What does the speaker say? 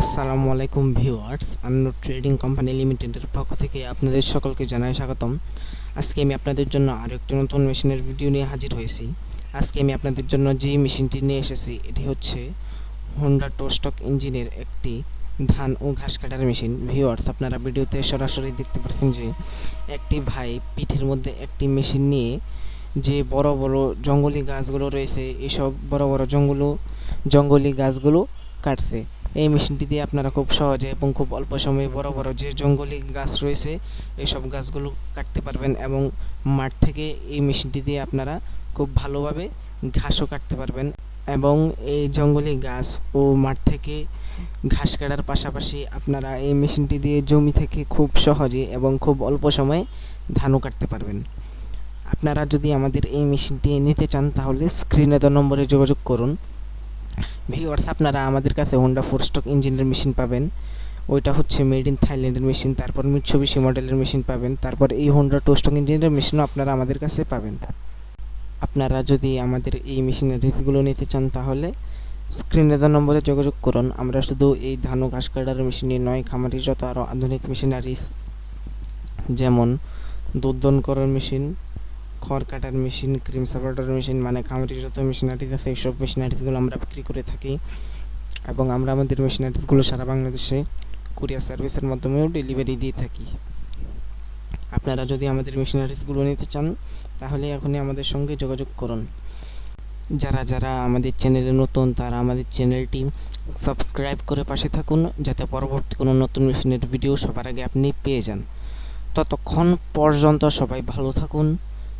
আসসালামু আলাইকুম viewers Annu trading company লিমিটেডের পক্ষ থেকে আপনাদের সকলকে জানাই স্বাগতম। আজকে আমি আপনাদের জন্য আরও একটি নতুন মেশিনের ভিডিও নিয়ে হাজির হয়েছি। আজকে আমি আপনাদের জন্য যে মেশিনটি নিয়ে এসেছি, এটি হচ্ছে হোন্ডা টোস্টক ইঞ্জিনের একটি ধান ও ঘাস কাটার মেশিন। ভিউয়ার্স, আপনারা ভিডিওতে সরাসরি দেখতে পাচ্ছেন যে একটি ভাই পিঠের মধ্যে একটি মেশিন নিয়ে যে বড় বড় জঙ্গলি গাছগুলো রয়েছে, এসব বড় বড় জঙ্গল জঙ্গলি গাছগুলো কাটছে এই মেশিনটি দিয়ে আপনারা খুব সহজে এবং খুব অল্প সময়ে বড় বড় যে জঙ্গলি গাছ রয়েছে এইসব গাছগুলো কাটতে পারবেন এবং মাঠ থেকে এই মেশিনটি দিয়ে আপনারা খুব ভালোভাবে ঘাসও কাটতে পারবেন এবং এই জঙ্গলি গাছ ও মাঠ থেকে ঘাস কাটার পাশাপাশি আপনারা এই মেশিনটি দিয়ে জমি থেকে খুব সহজে এবং খুব অল্প সময়ে ধানও কাটতে পারবেন। আপনারা যদি আমাদের এই মেশিনটি নিতে চান তাহলে স্ক্রিনে দেওয়া নম্বরে যোগাযোগ করুন। ভিউয়ার্স আপনারা আমাদের কাছে হোন্ডা ফোর স্টক ইঞ্জিনের মেশিন পাবেন। ওইটা হচ্ছে মেড ইন থাইল্যান্ডের মেশিন তারপর মিটসুবিশি মডেলের মেশিন পাবেন। তারপর এই হোন্ডা টু স্টক ইঞ্জিনের মেশিনও আপনারা আমাদের কাছে পাবেন। আপনারা যদি আমাদের এই মেশিনের রিভিউগুলো নিতে চান তাহলে স্ক্রিনে দেওয়া নম্বরে যোগাযোগ করুন। আমরা শুধু এই ধান ও ঘাস কাটার মেশিনই নয় খামারির যত আরও আধুনিক মেশিনারিজ যেমন দুধ দন করার মেশিন খড় কাটার মেশিন, ক্রিম সাপারেটর মেশিন মানে খামারির যত মেশিনারিজ আছে, এইসব মেশিনারিজগুলো আমরা বিক্রি করে থাকি। এবং আমরা আমাদের মেশিনারিজগুলো সারা বাংলাদেশে কুরিয়ার সার্ভিসের মাধ্যমেও ডেলিভারি দিয়ে থাকি। আপনারা যদি আমাদের মেশিনারিজগুলো নিতে চান, তাহলে এখনই আমাদের সঙ্গে যোগাযোগ করুন। যারা যারা আমাদের চ্যানেলে নতুন, তারা আমাদের চ্যানেলটি সাবস্ক্রাইব করে পাশে থাকুন, যাতে পরবর্তী কোনো নতুন মেশিনের ভিডিও সবার আগে আপনি পেয়ে যান। ততক্ষণ পর্যন্ত সবাই ভালো থাকুন।